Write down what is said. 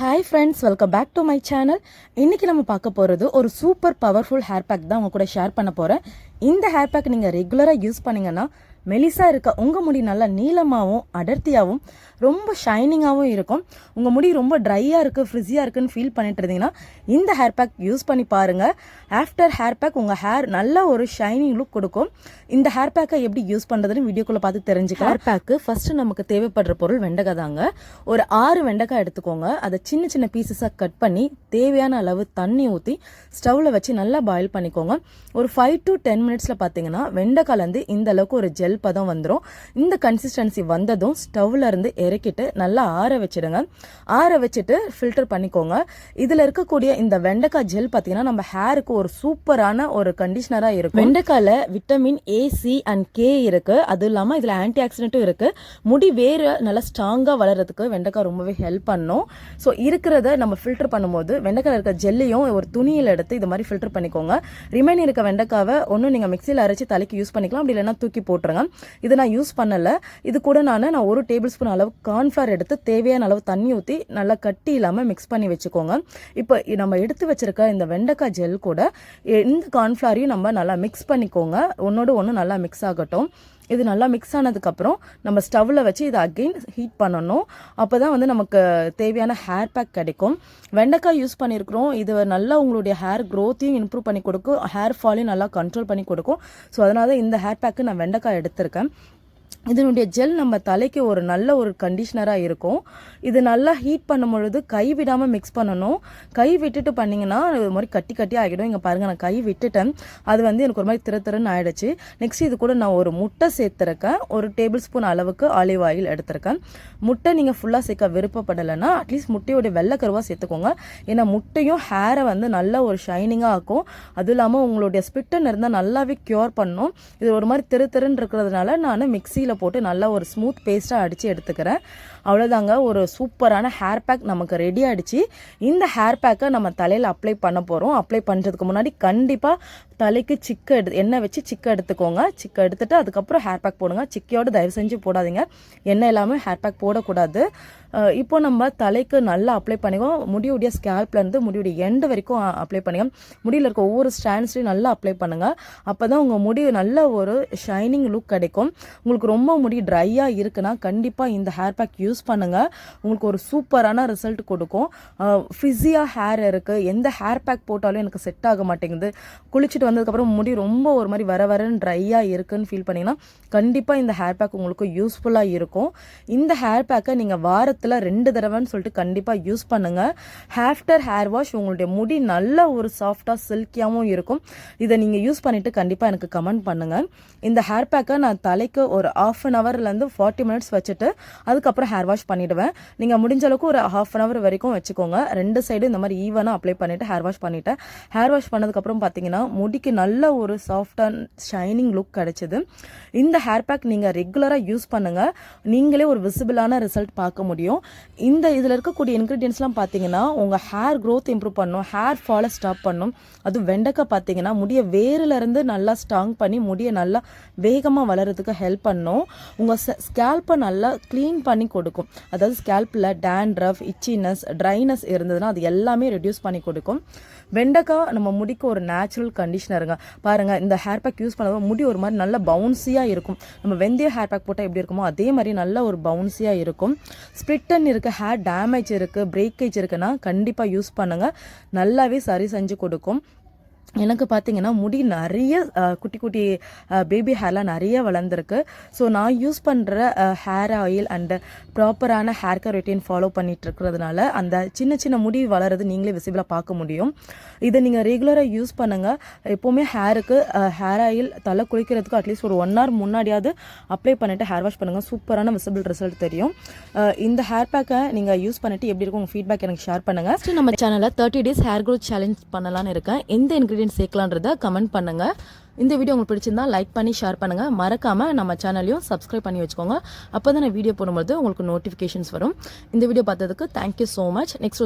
Hi friends welcome back to my channel இன்றைக்கி நம்ம பார்க்க போகிறது ஒரு சூப்பர் பவர்ஃபுல் ஹேர் பேக் தான் உங்கள் கூட ஷேர் பண்ண போகிறேன் இந்த ஹேர் பேக் நீங்கள் ரெகுலராக யூஸ் பண்ணிங்கன்னா மெலிசாக இருக்க உங்கள் முடி நல்லா நீளமாகவும் அடர்த்தியாகவும் ரொம்ப ஷைனிங்காகவும் இருக்கும். உங்கள் முடி ரொம்ப ட்ரையாக இருக்குது ஃப்ரிஸியாக இருக்குன்னு ஃபீல் பண்ணிட்டு இருந்தீங்கன்னா இந்த ஹேர் பேக் யூஸ் பண்ணி பாருங்கள் ஆஃப்டர் ஹேர் பேக் உங்கள் ஹேர் நல்ல ஒரு ஷைனிங் லுக் கொடுக்கும். இந்த ஹேர் பேக்கை எப்படி யூஸ் பண்ணுறதுன்னு வீடியோக்குள்ளே பார்த்து தெரிஞ்சுக்கலாம். ஹேர் பேக்கு ஃபஸ்ட்டு நமக்கு தேவைப்படுற பொருள் வெண்டைக்காய் தாங்க. ஒரு ஆறு வெண்டைக்காய் எடுத்துக்கோங்க. அதை சின்ன சின்ன பீசஸாக கட் பண்ணி தேவையான அளவு தண்ணி ஊற்றி ஸ்டவ்வில் வச்சு நல்லா பாயில் பண்ணிக்கோங்க. ஒரு ஃபைவ் டு டென் மினிட்ஸில் பார்த்தீங்கன்னா வெண்டைக்காலேருந்து இந்த அளவுக்கு ஒரு ஜெல் பதம் வந்துடும் இந்த கன்சிஸ்டன்சி வந்ததும் ஸ்டவ்ல இருந்து இறக்கிட்டு நல்லா ஆற வச்சிடுங்க. ஆற வச்சுட்டு ஃபில்டர் பண்ணிக்கோங்க. இதில் இருக்கக்கூடிய இந்த வெண்டைக்காய் ஜெல் பார்த்தீங்கன்னா நம்ம ஹேருக்கு ஒரு சூப்பரான ஒரு கண்டிஷனராக இருக்கும். வெண்டைக்காயில் vitamin A C and K இருக்குது அதுவும் இல்லாமல் இதில் ஆன்டி ஆக்சிடென்ட்டும் இருக்கு. முடி வேறு நல்லா ஸ்ட்ராங்காக வளர்கிறதுக்கு வெண்டைக்காய் ரொம்பவே ஹெல்ப் பண்ணும். ஸோ இருக்கிறத நம்ம ஃபில்டர் பண்ணும்போது வெண்டைக்காயில் இருக்க ஜெல்லையும் ஒரு துணியில் எடுத்து இது மாதிரி ஃபில்டர் பண்ணிக்கோங்க. ரிமைன் இருக்க வெண்டைக்காவை ஒன்றும் நீங்கள் மிக்சியில் அரைச்சி தலைக்கு யூஸ் பண்ணிக்கலாம். அப்படி இல்லைன்னா தூக்கி போட்டுருங்க. இது நான் யூஸ் பண்ணலை. இது கூட நான் நான் ஒரு டேபிள் ஸ்பூன் அளவு கார்ன்ஃப்ளவர் எடுத்து தேவையான அளவு தண்ணி ஊற்றி நல்லா கட்டி இல்லாமல் மிக்ஸ் பண்ணி வச்சுக்கோங்க. இப்போ நம்ம எடுத்து வச்சிருக்க இந்த வெண்டைக்காய் ஜெல் கூட இந்த கார்ன்ஃப்ளவரையும் நம்ம நல்லா மிக்ஸ் பண்ணிக்கோங்க. ஒன்றோடு ஒன்று நல்லா மிக்ஸ் ஆகட்டும். இது நல்லா மிக்ஸ் ஆனதுக்கப்புறம் நம்ம ஸ்டவ்வில் வச்சு இதை அகெயின் ஹீட் பண்ணணும். அப்போ தான் வந்து நமக்கு தேவையான ஹேர் பேக் கிடைக்கும். வெண்டைக்காய் யூஸ் பண்ணியிருக்கிறோம் இது நல்லா உங்களுடைய ஹேர் க்ரோத்தையும் இம்ப்ரூவ் பண்ணி கொடுக்கும். ஹேர் ஃபாலையும் நல்லா கண்ட்ரோல் பண்ணி கொடுக்கும். ஸோ அதனால தான் இந்த ஹேர் பேக்கு நான் வெண்டைக்காய் எடுத்திருக்கேன். இதனுடைய ஜெல் நம்ம தலைக்கு ஒரு நல்ல ஒரு கண்டிஷ்னராக இருக்கும். இது நல்லா ஹீட் பண்ணும் பொழுது கை விடாமல் மிக்ஸ் பண்ணணும். கை விட்டுட்டு பண்ணிங்கன்னா இது மாதிரி கட்டி கட்டி ஆகிடும். இங்கே பாருங்கள் நான் கை விட்டுட்டேன். அது வந்து எனக்கு ஒரு மாதிரி திரு திருன்னு ஆயிடுச்சு. நெக்ஸ்ட் இது கூட நான் ஒரு முட்டை சேர்த்துருக்கேன். ஒரு டேபிள் ஸ்பூன் அளவுக்கு ஆலிவ் ஆயில் எடுத்திருக்கேன். முட்டை நீங்கள் ஃபுல்லாக சேர்க்க விருப்பப்படலைன்னா அட்லீஸ்ட் முட்டையோடைய வெள்ளைக்கருவாக சேர்த்துக்கோங்க. ஏன்னா முட்டையும் ஹேரை வந்து நல்ல ஒரு ஷைனிங்காக ஆக்கும். அதுவும் இல்லாமல் உங்களுடைய ஸ்பிட்டன் இருந்தால் நல்லாவே க்யூர் பண்ணும். இது ஒரு மாதிரி திரு திருன்னு இருக்கிறதுனால நான் மிக்ஸி மிக்சியில் போட்டு நல்லா ஒரு ஸ்மூத் பேஸ்ட்டாக அடித்து எடுத்துக்கிறேன். அவ்வளோதாங்க ஒரு சூப்பரான ஹேர் பேக் நமக்கு ரெடி ஆகிடுச்சு இந்த ஹேர் பேக்கை நம்ம தலையில் அப்ளை பண்ண போகிறோம் அப்ளை பண்ணுறதுக்கு முன்னாடி கண்டிப்பாக தலைக்கு சிக்கு எடு எண்ணெய் வச்சு சிக்கு எடுத்துக்கோங்க. சிக்கு எடுத்துட்டு அதுக்கப்புறம் ஹேர் பேக் போடுங்க. சிக்கையோடு தயவு செஞ்சு போடாதீங்க. எண்ணெய் இல்லாமல் ஹேர் பேக் போடக்கூடாது. இப்போ நம்ம தலைக்கு நல்லா அப்ளை பண்ணிக்குவோம் முடியுடைய ஸ்கேல்ப்லேருந்து முடியுடைய எண்டு வரைக்கும் அப்ளை பண்ணிக்கோம் முடியில் இருக்க ஒவ்வொரு ஸ்டாண்ட்ஸ்லையும் நல்லா அப்ளை பண்ணுங்கள் அப்போ தான் உங்கள் முடி நல்ல ஒரு ஷைனிங் லுக் கிடைக்கும். உங்களுக்கு ரொம்ப முடி ட்ரையாக இருக்குன்னா கண்டிப்பாக இந்த ஹேர் பேக் யூஸ் பண்ணுங்கள் உங்களுக்கு ஒரு சூப்பரான ரிசல்ட் கொடுக்கும். ஃபிஸியாக ஹேர் இருக்குது எந்த ஹேர் பேக் போட்டாலும் எனக்கு செட் ஆக மாட்டேங்குது. குளிச்சுட்டு வந்ததுக்கப்புறம் முடி ரொம்ப ஒரு மாதிரி வர வரன்னு ட்ரையாக இருக்குன்னு ஃபீல் பண்ணிங்கன்னா கண்டிப்பாக இந்த ஹேர் பேக் உங்களுக்கு யூஸ்ஃபுல்லாக இருக்கும். இந்த ஹேர் பேக்கை நீங்கள் வாரத்தில் ரெண்டு தடவைன்னு சொல்லிட்டு கண்டிப்பாக யூஸ் பண்ணுங்கள் ஆஃப்டர் ஹேர் வாஷ் உங்களுடைய முடி நல்ல ஒரு சாஃப்டாக சில்கியாகவும் இருக்கும். இதை நீங்கள் யூஸ் பண்ணிவிட்டு கண்டிப்பாக எனக்கு கமெண்ட் பண்ணுங்கள் இந்த ஹேர் பேக்கை நான் தலைக்கு ஒரு ஆஃப் அன் ஹவர்லேருந்து ஃபார்ட்டி மினிட்ஸ் வச்சுட்டு அதுக்கப்புறம் ஹேர் வாஷ் பண்ணிவிடுவேன் நீங்கள் முடிஞ்ச அளவுக்கு ஒரு ஹாஃப் அன் ஹவர் வரைக்கும் வச்சுக்கோங்க. ரெண்டு சைடு இந்த மாதிரி ஈவனாக அப்ளை பண்ணிவிட்டு ஹேர் வாஷ் பண்ணிவிட்டேன் ஹேர் வாஷ் பண்ணதுக்கப்புறம் பார்த்தீங்கன்னா முடிக்கு நல்ல ஒரு சாஃப்டாக ஷைனிங் லுக் கிடைச்சிது. இந்த ஹேர் பேக் நீங்கள் ரெகுலராக யூஸ் பண்ணுங்கள் நீங்களே ஒரு விசிபிளான ரிசல்ட் பார்க்க முடியும். இந்த இதில் இருக்கக்கூடிய இன்க்ரீடியன்ஸ்லாம் பார்த்தீங்கன்னா உங்கள் ஹேர் க்ரோத் இம்ப்ரூவ் பண்ணும் ஹேர் ஃபாலை ஸ்டாப் பண்ணும். அதுவும் வெண்டைக்காய் பார்த்தீங்கன்னா முடிய வேரிலேருந்து நல்லா ஸ்ட்ராங் பண்ணி முடியை நல்லா வேகமாக வளர்கிறதுக்கு ஹெல்ப் பண்ணும். உங்கள் ஸ்கேல்பை நல்லா க்ளீன் பண்ணி கொடுக்கும். அதாவது ஸ்கேல்ப்பில் டேண்ட்ரஃப் இச்சினஸ் ட்ரைனஸ் இருந்ததுன்னா அது எல்லாமே ரெடியூஸ் பண்ணி கொடுக்கும். வெண்டைக்காய் நம்ம முடிக்கு ஒரு நேச்சுரல் கண்டிஷன் கண்டிஷனருங்க பாருங்கள் இந்த ஹேர் பேக் யூஸ் பண்ணதும் முடி ஒரு மாதிரி நல்ல பவுன்ஸியாக இருக்கும். நம்ம வெந்தய ஹேர் பேக் போட்டால் எப்படி இருக்குமோ அதே மாதிரி நல்ல ஒரு பவுன்ஸியாக இருக்கும். ஸ்பிரிட்டன் இருக்குது ஹேர் டேமேஜ் இருக்குது பிரேக்கேஜ் இருக்குன்னா கண்டிப்பாக யூஸ் பண்ணுங்கள் நல்லாவே சரி செஞ்சு கொடுக்கும். எனக்கு பார்த்தீங்கன்னா முடி நிறைய குட்டி குட்டி பேபி ஹேர்லாம் நிறைய வளர்ந்துருக்கு. ஸோ நான் யூஸ் பண்ணுற ஹேர் ஆயில் அண்டு ப்ராப்பரான ஹேர் கேர் ரொட்டீன் ஃபாலோ பண்ணிகிட்டு இருக்கிறதுனால அந்த சின்ன சின்ன முடி வளர்றது நீங்களே விசிபிளாக பார்க்க முடியும். இதை நீங்கள் ரெகுலராக யூஸ் பண்ணுங்கள் எப்போவுமே ஹேருக்கு ஹேர் ஆயில் தலை குளிக்கிறதுக்கு அட்லீஸ்ட் ஒரு ஒன் ஹவர் முன்னாடியாவது அப்ளை பண்ணிவிட்டு ஹேர் வாஷ் பண்ணுங்கள் சூப்பரான விசிபிள் ரிசல்ட் தெரியும். இந்த ஹேர் பேக்கை நீங்கள் யூஸ் பண்ணிவிட்டு எப்படி இருக்கும் உங்கள் ஃபீட்பேக் எனக்கு ஷேர் பண்ணுங்கள் நம்ம சேனலில் thirty days hair growth challenge பண்ணலான்னு இருக்கேன். எந்த இன்க்ரீடியன் இன்க்ரீடியன்ட் சேர்க்கலான்றத கமெண்ட் பண்ணுங்கள் இந்த வீடியோ உங்களுக்கு பிடிச்சிருந்தா லைக் பண்ணி ஷேர் பண்ணுங்கள் மறக்காமல் நம்ம சேனலையும் சப்ஸ்கிரைப் பண்ணி வச்சுக்கோங்க. அப்போ தான் நான் வீடியோ போடும்போது உங்களுக்கு நோட்டிஃபிகேஷன்ஸ் வரும். இந்த வீடியோ பார்த்ததுக்கு தேங்க்யூ ஸோ மச் நெக்ஸ்ட்